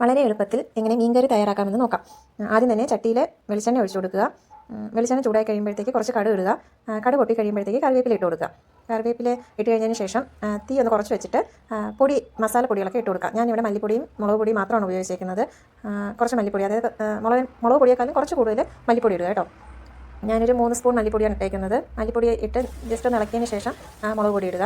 വളരെ എളുപ്പത്തിൽ എങ്ങനെ മീൻകറി തയ്യാറാക്കാമെന്ന് നോക്കാം. ആദ്യം തന്നെ ചട്ടിയിൽ വെളിച്ചെണ്ണ ഒഴിച്ചു കൊടുക്കുക. വെളിച്ചെണ്ണ ചൂടായി കഴിയുമ്പോഴത്തേക്ക് കുറച്ച് കടുക് ഇടുക. കടു പൊട്ടി കഴിയുമ്പോഴത്തേക്ക് കറിവേപ്പില ഇട്ട് കൊടുക്കുക. കറിവേപ്പില ഇട്ട് കഴിഞ്ഞതിന് ശേഷം തീ ഒന്ന് കുറച്ച് വെച്ചിട്ട് പൊടി മസാല പൊടികളൊക്കെ ഇട്ട് കൊടുക്കുക. ഞാനിവിടെ മല്ലിപ്പൊടിയും മുളക് പൊടിയും മാത്രമാണ് ഉപയോഗിച്ചേക്കുന്നത്. കുറച്ച് മല്ലിപ്പൊടി അതായത് മുളക് മുളക് പൊടിയേക്കാളും കുറച്ച് കൂടുതൽ മല്ലിപ്പൊടി ഇടുക കേട്ടോ. ഞാനൊരു മൂന്ന് സ്പൂൺ മല്ലിപ്പൊടിയാണ് ഇട്ടേക്കുന്നത്. മല്ലിപ്പൊടി ഇട്ട് ജസ്റ്റ് ഒന്ന് ഇളക്കിയതിന് ശേഷം മുളക് പൊടി ഇടുക.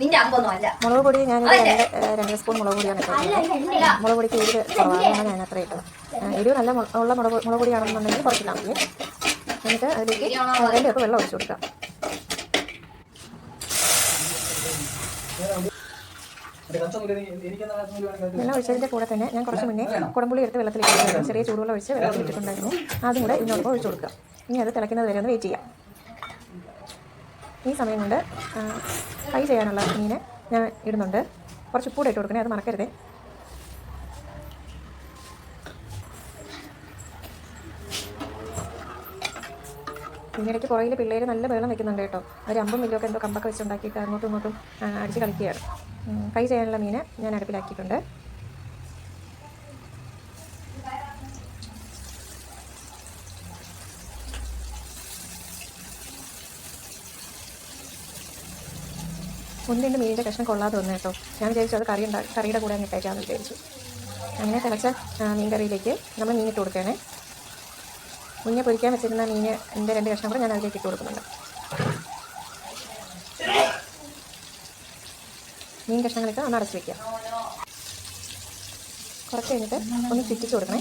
നിന്റെ അമ്പൊന്നും അല്ല. മുളക് പൊടി ഞാൻ രണ്ട് സ്പൂൺ മുളക് പൊടിയാണ് മുളക് പൊടിക്ക് എരിവ് കുറവാണ് ഞാൻ അത്ര ഇട്ടത്. എരിവ് നല്ല ഉള്ള മുളക് മുളക് പൊടിയാണെന്നുണ്ടെങ്കിൽ കുറച്ചിട്ടാൽ മതി. എന്നിട്ട് അതിലേക്ക് രണ്ട് കപ്പ് വെള്ളം ഒഴിച്ചു കൊടുക്കാം. വെള്ളം ഒഴിച്ചതിന്റെ കൂടെ തന്നെ ഞാൻ കുറച്ച് മുന്നേ കുടംപുളി എടുത്ത് വെള്ളത്തിലേക്ക് ചെറിയ ചൂടുവെള്ളം ഒഴിച്ച് വെള്ളത്തിലിട്ടിട്ടുണ്ടായിരുന്നു അതും കൂടെ ഇതിനോടൊപ്പം ഒഴിച്ചു കൊടുക്കുക ഇനി അത് തിളയ്ക്കുന്നത് വരെ ഒന്ന് വെയിറ്റ് ചെയ്യാം. ഈ സമയം കൊണ്ട് ഫ്രൈ ചെയ്യാനുള്ള മീനെ ഞാൻ ഇടുന്നുണ്ട്. കുറച്ച് ഉപ്പൂടെ ഇട്ട് കൊടുക്കണേ അത് മറക്കരുതേ. ഇതിനിടയ്ക്ക് പുറകിൽ പിള്ളേർ നല്ല വെള്ളം വെക്കുന്നുണ്ട് കേട്ടോ. ഒരു അമ്പും മില്ലൊക്കെ എന്തോ കമ്പൊക്കെ വെച്ചുണ്ടാക്കിയിട്ട് അങ്ങോട്ടും ഇങ്ങോട്ടും അടിച്ച് കളിക്കുകയാണ്. ഫ്രൈ ചെയ്യാനുള്ള മീനെ ഞാൻ അടുപ്പിലാക്കിയിട്ടുണ്ട്. ഒന്നിന്റെ മീനിന്റെ കഷ്ണം കൊള്ളാതെ വന്നു കേട്ടോ. ഞാൻ വിചാരിച്ചു അത് കറി ഉണ്ടാ കറിയുടെ കൂടെ അങ്ങ് ഇട്ടേക്കാമെന്ന് വിചാരിച്ചു. അങ്ങനെ തിളച്ച മീൻ കറിയിലേക്ക് നമ്മൾ മീനിട്ട് കൊടുക്കുകയാണേ. മുന്നേ പൊരിക്കാൻ വെച്ചിരുന്ന മീൻ എന്റെ രണ്ട് കഷ്ണം കൂടെ ഞാൻ അതിലേക്ക് ഇട്ട് കൊടുക്കുന്നുണ്ട്. മീൻ കഷ്ണങ്ങളൊക്കെ ഒന്ന് അടച്ച് വയ്ക്കുക കുറച്ച് കഴിഞ്ഞിട്ട് ഒന്ന് ചുറ്റിച്ച് കൊടുക്കണേ.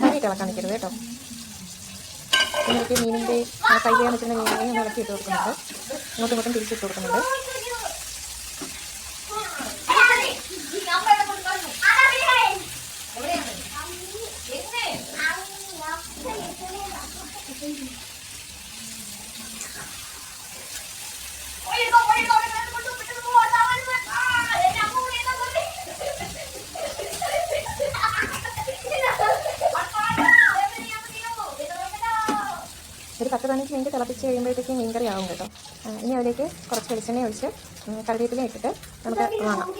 കറിയിട്ട് ഇളക്കാൻ നിൽക്കരുത് കേട്ടോ. എന്നിട്ട് മീനിന്റെ കൈ ചെയ്യാൻ പറ്റുന്ന മീനിനെ ഒന്ന് ഇളക്കി ഇട്ട് കൊടുക്കുന്നുണ്ട് ഇങ്ങോട്ടും ഇങ്ങോട്ടും തിരിച്ചിട്ട് കൊടുക്കുന്നുണ്ട്. ഒരു പത്ത് പതിനഞ്ച് മിനിറ്റ് തിളപ്പിച്ച് കഴിയുമ്പോഴത്തേക്ക് മീൻകറി ആവും കേട്ടോ ഇനി അതിലേക്ക് കുറച്ച് വെളിച്ചെണ്ണ ഒഴിച്ച് കറിവേപ്പില ഇട്ടിട്ട് നമുക്ക് വാങ്ങാം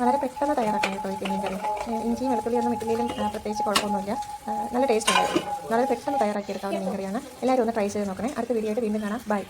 വളരെ പെട്ടെന്ന് തയ്യാറാക്കാൻ കേട്ടോ ഈ മീൻകറി കറി ഇഞ്ചിയും വെളുത്തുള്ളിയൊന്നും ഇട്ടില്ലെങ്കിലും പ്രത്യേകിച്ച് കുഴപ്പമൊന്നുമില്ല. നല്ല ടേസ്റ്റ് ഉണ്ടായിരുന്നു. വളരെ പെട്ടെന്ന് തയ്യാറാക്കിയെടുക്കാവുന്ന മീൻ കറിയാണ് എല്ലാവരും ഒന്ന് ട്രൈ ചെയ്ത് നോക്കണേ. അടുത്ത വീഡിയോ ആയിട്ട് വീണ്ടും കാണാം. ബൈ